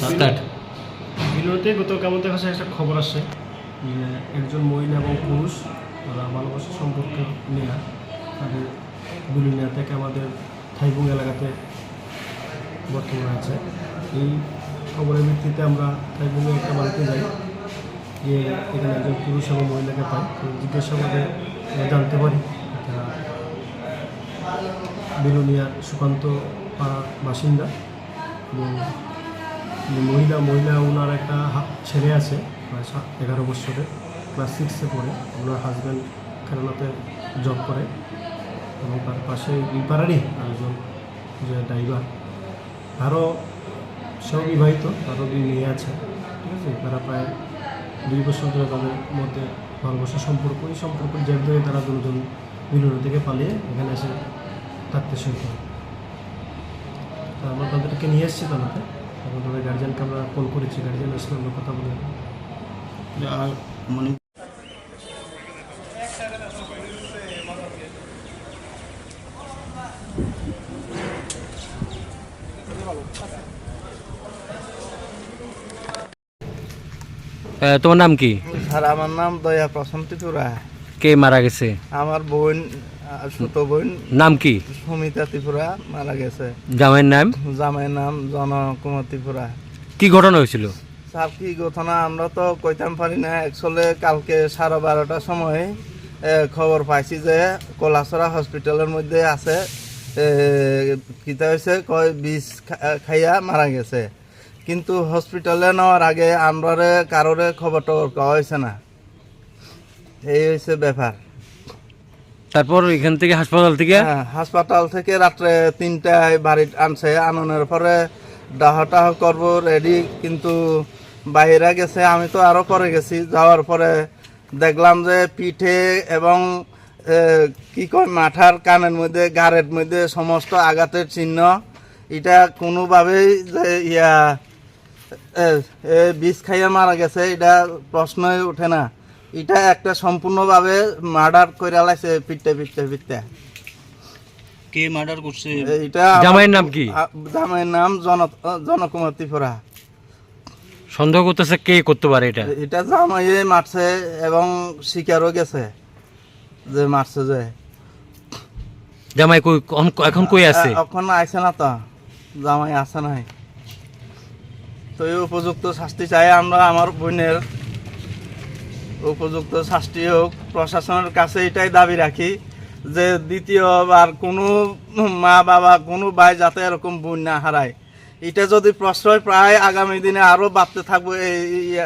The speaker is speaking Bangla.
সাত আট বিনোতে গতকাল আমাদের কাছে একটা খবর আসে যে একজন মহিলা এবং পুরুষ তারা ভালোবাসা সম্পর্ক নেয়া তাদের বিলুনিয়া থেকে আমাদের থাইবুং এলাকাতে বর্তমানে আছে। এই খবরের ভিত্তিতে আমরা থাইবুংয়ে একটা বাড়িতে যাই যে এখানে একজন পুরুষ এবং মহিলাকে পাই। তো জিজ্ঞাসাবাদে আমরা জানতে পারি বিলুনিয়ার সুকান্ত পাড়ার বাসিন্দা এবং মহিলা মহিলা ওনার একটা ছেলে আছে, প্রায় সাত, এগারো বছরের ক্লাস সিক্সে পড়ে। ওনার হাজব্যান্ড কেরালাতে জব করে। এবং তার পাশে এই পাড়ারই আরেকজন যে ড্রাইভার তারও, সেও বিবাহিত, তারও দুই মেয়ে আছে। ঠিক আছে? তারা প্রায় দুই বছর ধরে তাদের মধ্যে ভালোবাসা সম্পর্ক। এই সম্পর্কের জের ধরে তারা দুজন বিনোদন থেকে পালিয়ে এখানে এসে থাকতে শুরু করে। আমরা তাদেরকে নিয়ে এসেছি থানাতে এবং তাদের গার্জিয়ানকে আমরা কল করেছি আমরা কথা বলে। আর মানে তোমার নাম কি? স্যার আমার নাম দয়া প্রশান্তি তুরা। কে মারা গেছে? আমার বোন ছোট বোন। নাম কি? সুমিতা ত্রিপুরা মারা গেছে। জামাইয়ের নাম? জামাইয়ের নাম জনকুমার ত্রিপুরা। কি ঘটনা হয়েছিল? স্যার কি ঘটনা? আমরা তো কইতাম পারি না। অ্যাকচুয়ালি কালকে সাড়ে বারোটার সময় খবর পাইছি যে কলাছড়া হসপিটালের মধ্যে আছে। কিতা হয়েছে? কয় বিষ খাইয়া মারা গেছে। কিন্তু হসপিটালে নেওয়ার আগে আমরা কারোরে খবর টবর পাওয়া হয়েছে না। এই হয়েছে ব্যাপার। তারপর এখান থেকে হাসপাতাল থেকে? হ্যাঁ, হাসপাতাল থেকে রাত্রে তিনটায় বাড়ি আনছে। আননের পরে ডাহ টাহ করব রেডি কিন্তু বাইরে গেছে আমি তো আরও পরে গেছি। যাওয়ার পরে দেখলাম যে পিঠে এবং কি কয় মাথার কানের মধ্যে গাড়ের মধ্যে সমস্ত আঘাতের চিহ্ন। এটা কোনোভাবেই যে ইয়া বিষ খাইয়ে মারা গেছে এটা প্রশ্নই ওঠে না। এটা একটা সম্পূর্ণভাবে মার্ডার করে লাইছে পিটতে পিটতে পিটতে। কে মার্ডার করছে? এটা জামাইয়ের নাম কি? জামাইয়ের নাম জন জনকুমার ত্রিপুরা। সন্দেহ করতেছে কে করতে পারে এটা? এটা জামাইয়ে মারছে এবং শিকারও গেছে যে মারছে যে। জামাই কই এখন- কই আছে? এখন আইছে না তো। জামাই আছে নাই। তো এই উপযুক্ত শাস্তি চাই আমরা আমার বোনের উপযুক্ত শাস্তি হোক, প্রশাসনের কাছে এটাই দাবি রাখি যে দ্বিতীয়বার কোনো মা বাবা, কোনো ভাই যাতে এরকম বোন না হারায়। এটা যদি প্রশ্রয় প্রায় আগামী দিনে আরও বাড়তে থাকব এই-